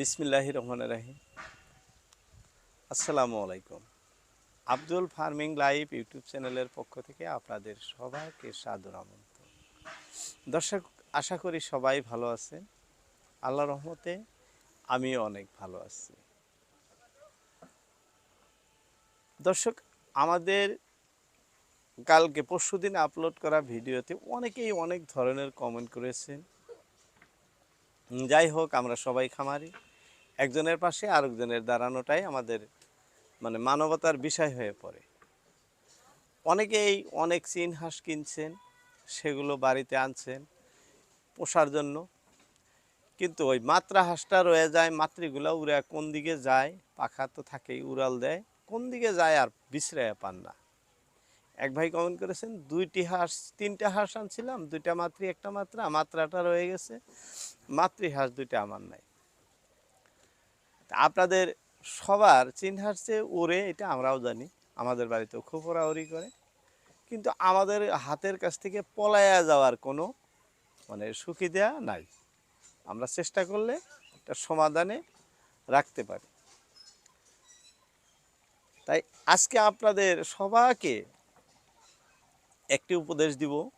বিসমিল্লাহ রহমান রাহিম। আসসালামু আলাইকুম। আব্দুল ফার্মিং লাইভ ইউটিউব চ্যানেলের পক্ষ থেকে আপনাদের সবাইকে সাদর আমন্ত্রণ। দর্শক, আশা করি সবাই ভালো আছেন। আল্লাহ রহমতে আমিও অনেক ভালো আছি। দর্শক, আমাদের কালকে, পরশুদিন আপলোড করা ভিডিওতে অনেকেই অনেক ধরনের কমেন্ট করেছেন। যাই হোক, আমরা সবাই খামারি। একজনের পাশে আরেকজনের দাঁড়ানোটাই আমাদের মানে মানবতার বিষয় হয়ে পড়ে। অনেকেই অনেক চীন হাঁস কিনছেন, সেগুলো বাড়িতে আনছেন পোষার জন্য। কিন্তু ওই মাত্রা হাঁসটা রয়ে যায়, মাতৃগুলো উড়ে কোন দিকে যায়, পাখা তো থাকেই, উড়াল দেয়, কোন দিকে যায় আর বিশ্রায় পান না। এক ভাই কমেন্ট করেছেন, দুইটি হাঁস, তিনটা হাঁস আনছিলাম, দুইটা মাতৃ, একটা মাত্রা, মাত্রাটা রয়ে গেছে, মাতৃ হাঁস দুইটা আমার নাই। আপনাদের সবার চীন চেয়ে ওরে এটা আমরাও জানি। আমাদের বাড়িতেও খুব ওরাওরি করে। কিন্তু আমাদের হাতের কাছ থেকে পলায়া যাওয়ার কোনো মানে সুখী দেয়া নাই। আমরা চেষ্টা করলে এটা সমাধানে রাখতে পারি। তাই আজকে আপনাদের সবাকে একটি উপদেশ দিব।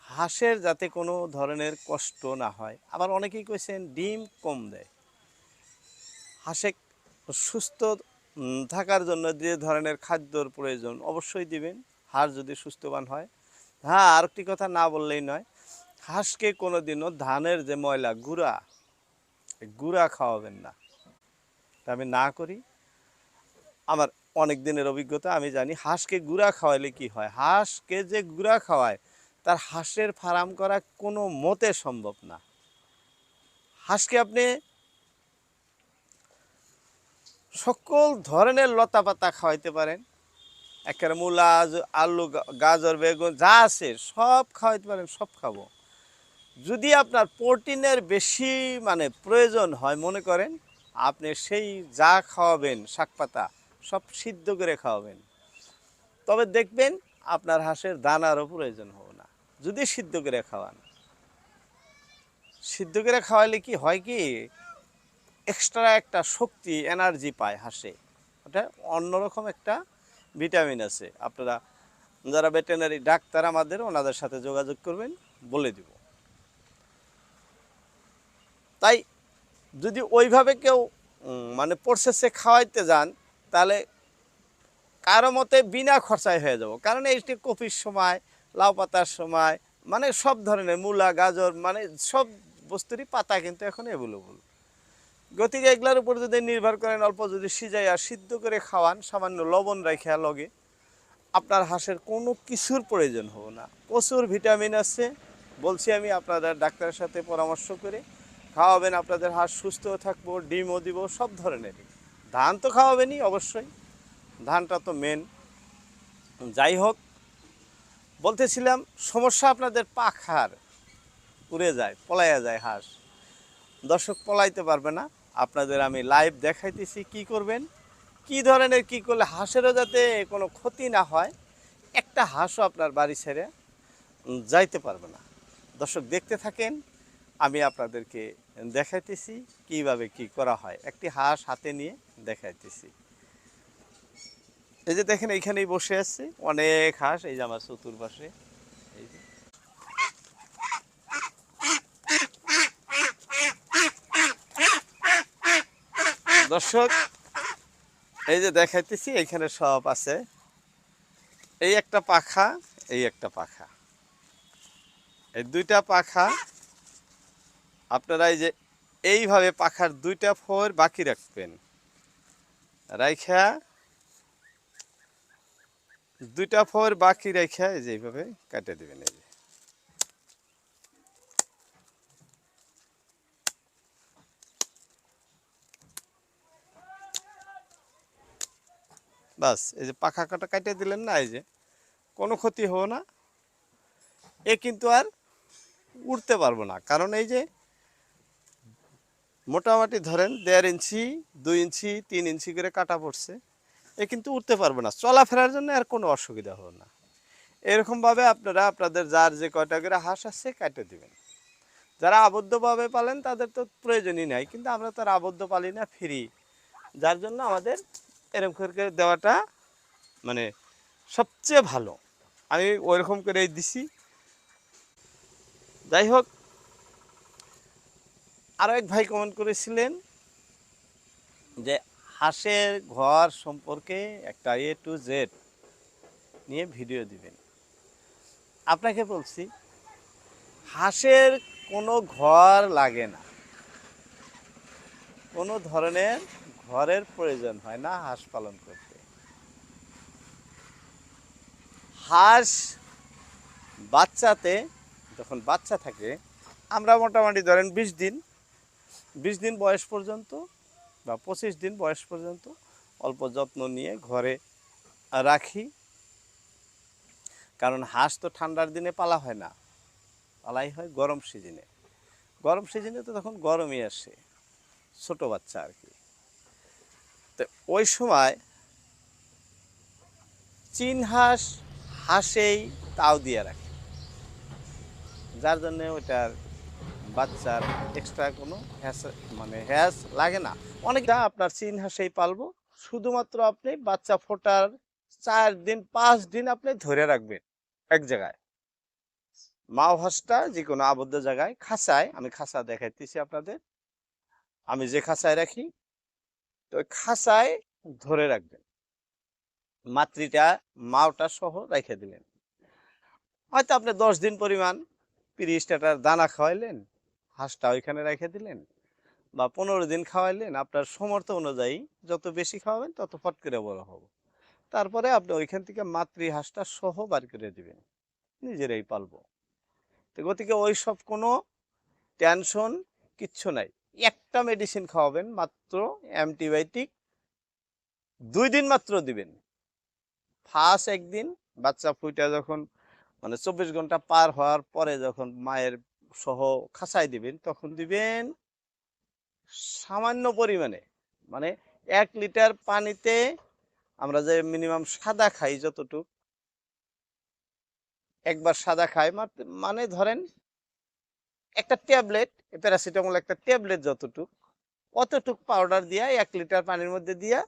হাঁসের যাতে কোনো ধরনের কষ্ট না হয়। আবার অনেকেই কইছেন, ডিম কম দেয়। হাঁসে সুস্থ থাকার জন্য যে ধরনের খাদ্যর প্রয়োজন অবশ্যই দিবেন। হাঁস যদি সুস্থবান হয়। হ্যাঁ আরেকটি কথা না বললেই নয়, হাঁসকে কোনো দিনও ধানের যে ময়লা, গুঁড়া গুঁড়া খাওয়াবেন না। আমি না করি। আমার অনেক দিনের অভিজ্ঞতা, আমি জানি হাঁসকে গুঁড়া খাওয়াইলে কি হয়? হাঁসকে যে গুঁড়া খাওয়ায়, তার হাঁসের ফার্ম করা কোনো মতে সম্ভব না। হাঁসকে আপনি সকল ধরনের লতা পাতা খাওয়াইতে পারেন। একেবারে মূলা আলু গাজর, বেগুন, যা আছে সব খাওয়াইতে পারেন, সব খাব। যদি আপনার প্রোটিনের বেশি মানে প্রয়োজন হয়, মনে করেন আপনি সেই যা খাওয়াবেন, শাক পাতা, সব সিদ্ধ করে খাওয়াবেন। তবে দেখবেন আপনার হাঁসের দানারও প্রয়োজন হবে না। যদি সিদ্ধ করে খাওয়ান। সিদ্ধ করে খাওয়াইলে কি হয় কি এক্সট্রা একটা শক্তি এনার্জি পায় হাঁসে। ওটা অন্যরকম একটা ভিটামিন আছে। আপনারা যারা ভেটেনারি ডাক্তার আমাদের, ওনাদের সাথে যোগাযোগ করবেন, বলে দিব। তাই যদি ওইভাবে কেউ মানে প্রসেসে খাওয়াইতে যান, তাহলে কারও মতে বিনা খরচায় হয়ে যাব। কারণ এইটি কপির সময়, লাউ পাতার সময় মানে সব ধরনের মূলা, গাজর মানে সব বস্তুরই পাতা কিন্তু এখন অ্যাভেলেবল গতিকে এগুলার উপর যদি নির্ভর করেন, অল্প যদি সিজাই আর সিদ্ধ করে খাওয়ান, সামান্য লবণ রাখা লগে, আপনার হাঁসের কোনো কিছুর প্রয়োজন হবে না। প্রচুর ভিটামিন আছে, বলছি আমি আপনাদের ডাক্তারের সাথে পরামর্শ করে। খাওয়াবেন আপনাদের হাঁস, সুস্থ থাকব, ডিমও দিব, সব ধরনেরই ধান তো খাওয়াবেনই অবশ্যই, ধানটা তো মেন যাই হোক, বলতেছিলাম, সমস্যা আপনাদের পাখার, উড়ে যায়, পলাইয়া যায় হাঁস। দর্শক পলাইতে পারবে না। আপনাদের আমি লাইভ দেখাইতেছি, কি করবেন? কি ধরনের, কি করলে হাঁসেরও যাতে কোনো ক্ষতি না হয়, একটা হাঁসও আপনার বাড়ি ছেড়ে যাইতে পারবে না। দর্শক, দেখতে থাকেন, আমি আপনাদেরকে দেখাইতেছি, কীভাবে কি করা হয়। একটি হাঁস হাতে নিয়ে দেখাইতেছি। এই যে দেখেন, এইখানেই বসে আছে। অনেক হাঁস, এই যে আমার চতুর্পাশে। দর্শক, এই যে দেখাইতেছি, এখানে সব আছে। এই একটা পাখা, এই একটা পাখা। এই দুইটা পাখা, আপনারা এই যে এইভাবে পাখার দুইটা ফোর বাকি রাখবেন। রাইখা, দুইটা ফোর বাকি রেখা এই যে এইভাবে কাটে দেবেন, এই বাস, এই যে পাখা কাটা কাটিয়ে দিলেন না, এই যে কোনো ক্ষতি হবে না। এ কিন্তু আর উঠতে পারব না, কারণ এই যে মোটামুটি ধরেন দেড় ইঞ্চি, দুই ইঞ্চি, তিন ইঞ্চি করে কাটা পড়ছে, এ কিন্তু উঠতে পারবে না। চলাফেরার জন্য আর কোনো অসুবিধা হবে না। এরকমভাবে আপনারা আপনাদের যার যে কয়টা করে হাঁস আছে কাটে দিবেন। যারা আবদ্ধভাবে পালেন তাদের তো প্রয়োজনই নাই, কিন্তু আমরা তো আর আবদ্ধ পালি না, ফ্রি। যার জন্য আমাদের এরকম করে দেওয়াটা মানে সবচেয়ে ভালো। আমি ওইরকম করেই দিছি। যাই হোক আরও এক ভাই কমেন্ট করেছিলেন যে হাঁসের ঘর সম্পর্কে একটা এ টু জেড নিয়ে ভিডিও দিবেন। আপনাকে বলছি, হাঁসের কোনো ঘর লাগে না। কোনো ধরনের ঘরের প্রয়োজন হয় না, হাঁস পালন করতে। হাঁস বাচ্চাতে যখন বাচ্চা থাকে, আমরা মোটামুটি ধরেন বিশ দিন বিশ দিন বয়স পর্যন্ত বা পঁচিশ দিন বয়স পর্যন্ত অল্প যত্ন নিয়ে ঘরে রাখি। কারণ হাঁস তো ঠান্ডার দিনে পালা হয় না, পালাই হয় গরম সিজনে। গরম সিজনে তো তখন গরমই আসে, ছোট বাচ্চা আর কি। তো ওই সময় চীন হাঁস, হাঁসেই তাও দিয়ে রাখে। যার জন্যে ওইটার বাচ্চার এক্সট্রা কোনো হ্যাস মানে হ্যাস লাগে না। অনেকটা আপনার চীন হাঁসেই পালবো, শুধুমাত্র আপনি বাচ্চা ফোটার চার দিন, পাঁচ দিন আপনি ধরে রাখবেন এক জায়গায়। মাও হাঁসটা যে কোনো আবদ্ধ জায়গায় খাঁচায়, আমি খাঁচা দেখাইতেছি আপনাদের। আমি যে খাঁচায় রাখি তো খাঁচায় ধরে রাখবেন। মাতৃটা, মাওটা সহ রেখে দিলেন। হয়তো আপনি দশ দিন পরিমাণ তিরিশ টাকার দানা খাওয়াইলেন, হাঁসটা ওইখানে রেখে দিলেন বা পনেরো দিন খাওয়াইলেন, আপনার সমর্থ অনুযায়ী যত বেশি খাওয়াবেন তত ফট করে বড় হবে। তারপরে আপনি ওইখান থেকে মাতৃ হাঁসটা সহ বার করে দিবেন, নিজেরাই পালবো। তো গতিকে ওই সব কোনো টেনশন কিচ্ছু নাই। একটা মেডিসিন খাওয়াবেন মাত্র অ্যান্টিবায়োটিক দুই দিন মাত্র দিবেন। ফার্স্ট একদিন বাচ্চা ফুইটা যখন মানে চব্বিশ ঘণ্টা পার হওয়ার পরে যখন মায়ের সহ খাঁচাই দিবেন, তখন দিবেন সামান্য পরিমাণে। মানে এক লিটার পানিতে আমরা যে মিনিমাম সাদা খাই যতটুক, একবার সাদা খাই মানে ধরেন একটা ট্যাবলেট, প্যারাসিটামল একটা ট্যাবলেট যতটুক, অতটুক পাউডার দিয়া, এক লিটার পানির মধ্যে দিয়া,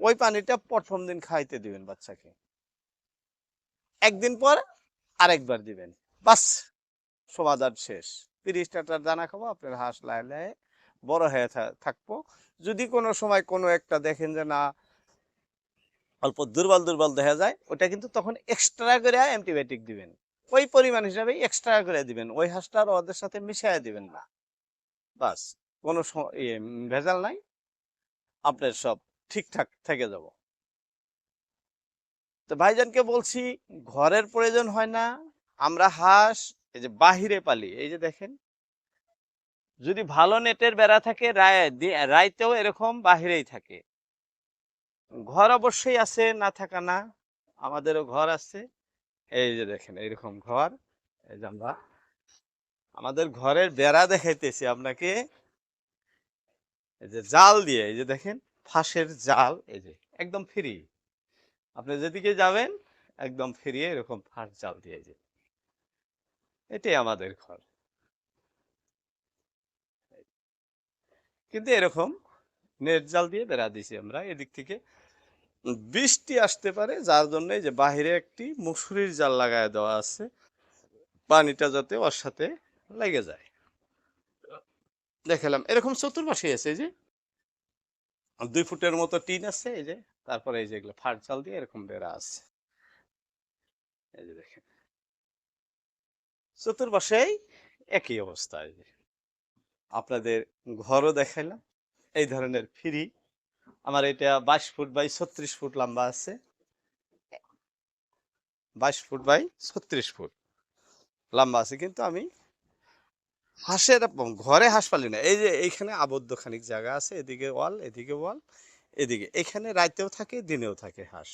ওই পানিটা প্রথম দিন খাইতে দিবেন বাচ্চাকে। একদিন পর আরেকবার দিবেন। বাস, সমাধান শেষ। তিরিশ টাকার দানা খাব, আপনার হাঁস লায়ে লায়ে বড় হয়ে থাকব। যদি কোনো সময় কোনো একটা দেখেন যে না, অল্প দুর্বল দুর্বল দেখা যায়, ওটা কিন্তু তখন এক্সট্রা করে অ্যান্টিবায়োটিক দিবেন। ওই পরিমাণ হিসাবে এক্সট্রা করে দিবেন। ওই হাঁসটা আর ওদের সাথে মিশাইয়া দিবেন না। বাস কোনো ইয়ে, ভেজাল নাই। আপনার সব ঠিকঠাক থেকে যাব। তো ভাইজানকে বলছি ঘরের প্রয়োজন হয় না আমরা হাঁস এই যে বাহিরে পালি এই যে দেখেন। যদি ভালো নেটের বেড়া থাকে রায় রাইতেও এরকম বাহিরেই থাকে। ঘর অবশ্যই আছে না থাকা না আমাদেরও ঘর আছে। এই যে দেখেন, এইরকম ঘর। এই যে আমরা আমাদের ঘরের বেড়া দেখাইতেছি আপনাকে। এই যে জাল দিয়ে, এই যে দেখেন, ফাঁসের জাল, এই যে একদম ফ্রি। আপনি যেদিকে যাবেন, একদম ফিরিয়ে এরকম ফাঁস জাল দিয়ে যে। এটাই আমাদের ঘর। কিন্তু এরকম নেট জাল দিয়ে বেড়া দিছি আমরা, এদিক থেকে বৃষ্টি আসতে পারে, যার জন্য যে বাহিরে একটি মুসুরির জাল লাগায় দেওয়া আছে। পানিটা যাতে ওর সাথে লেগে যায়। দেখালাম, এরকম চতুর্পাশে আছে যে। দুই ফুটের মতো টিন আছে এই যে, তারপরে এই যে এগুলো ফাট জাল দিয়ে এরকম বেড়া আছে। এই যে দেখেন। চতুর্পাশেই একই অবস্থা আপনাদের ঘরও দেখাইলাম, এই ধরনের ফ্রি আমার এটা বাইশ ফুট বাই ছত্রিশ ফুট লম্বা আছে। বাইশ ফুট বাই ছত্রিশ ফুট লম্বা আছে, কিন্তু আমি হাঁসের ঘরে হাঁস পালি না। এই যে এইখানে আবদ্ধ খানিক জায়গা আছে, এদিকে ওয়াল এদিকে ওয়াল, এদিকে। এখানে রাতেও থাকে, দিনেও থাকে হাঁস।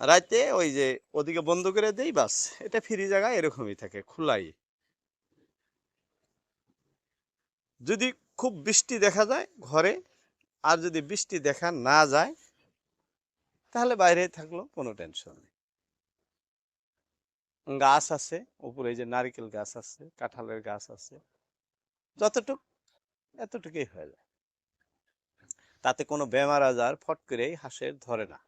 রাতে ওই যে ওদিকে বন্ধ করে দেই, বাস। এটা ফ্রি জায়গা, এরকমই থাকে, খোলাই। যদি খুব বৃষ্টি দেখা যায় ঘরে আর যদি বৃষ্টি দেখা না যায়, তাহলে বাইরে থাকল কোনো টেনশন নেই। গাছ আছে, উপরে যে নারকেল গাছ আছে, কাঁঠালের গাছ আছে, যতটুক, এতটুকুই হয়ে যায়। তাতে কোনো বেমার আজার ফট করেই হাঁসের ধরে না।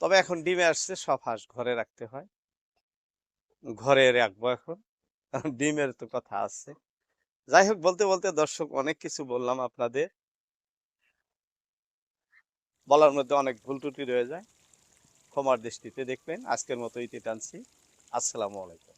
তবে এখন ডিমে আসছে, সব হাঁস ঘরে রাখতে হয়। ঘরে রাখব এখন। ডিমের তো কথা আছে। যাই হোক, বলতে বলতে দর্শক, অনেক কিছু বললাম আপনাদের। বলার মধ্যে অনেক ভুল ত্রুটি রয়ে যায়। ক্ষমার দৃষ্টিতে দেখবেন, আজকের মতো ইতি টানছি। আসসালামু আলাইকুম।